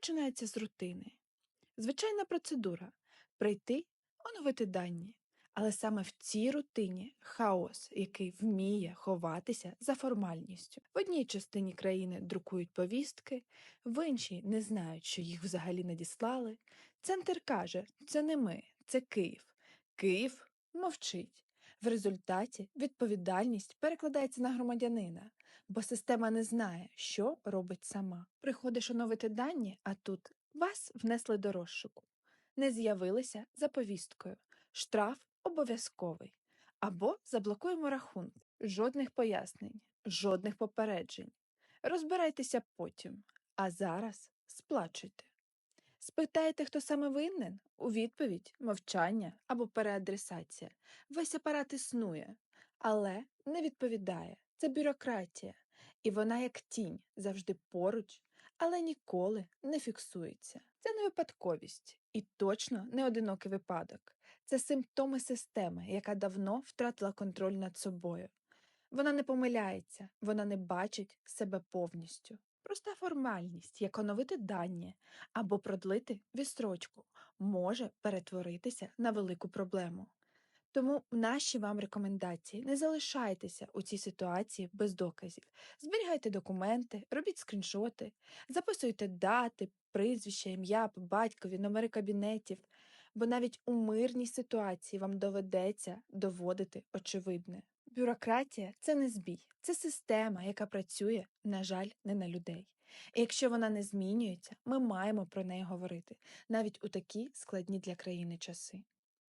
починається з рутини. Звичайна процедура прийти, оновити дані. Але саме в цій рутині хаос, який вміє ховатися за формальністю. В одній частині країни друкують повістки, в іншій не знають, що їх взагалі надіслали. Центр каже: це не ми, це Київ. Київ мовчить. В результаті відповідальність перекладається на громадянина, бо система не знає, що робить сама. Приходиш оновити дані, а тут вас внесли до розшуку. Не з'явилися за повісткою. Штраф обов'язковий. Або заблокуємо рахунок. Жодних пояснень, жодних попереджень. Розбирайтеся потім, а зараз сплачуйте. Спитаєте, хто саме винен? У відповідь мовчання або переадресація. Весь апарат існує, але не відповідає. Це бюрократія, і вона як тінь завжди поруч, але ніколи не фіксується. Це не випадковість і точно не одинокий випадок. Це симптоми системи, яка давно втратила контроль над собою. Вона не помиляється, вона не бачить себе повністю. Проста формальність, як оновити дані або продлити відстрочку, може перетворитися на велику проблему. Тому наші вам рекомендації не залишайтеся у цій ситуації без доказів. Зберігайте документи, робіть скріншоти, записуйте дати, прізвища, ім'я, батькові, номери кабінетів, бо навіть у мирній ситуації вам доведеться доводити очевидне. Бюрократія це не збій, це система, яка працює, на жаль, не на людей. І якщо вона не змінюється, ми маємо про неї говорити навіть у такі складні для країни часи.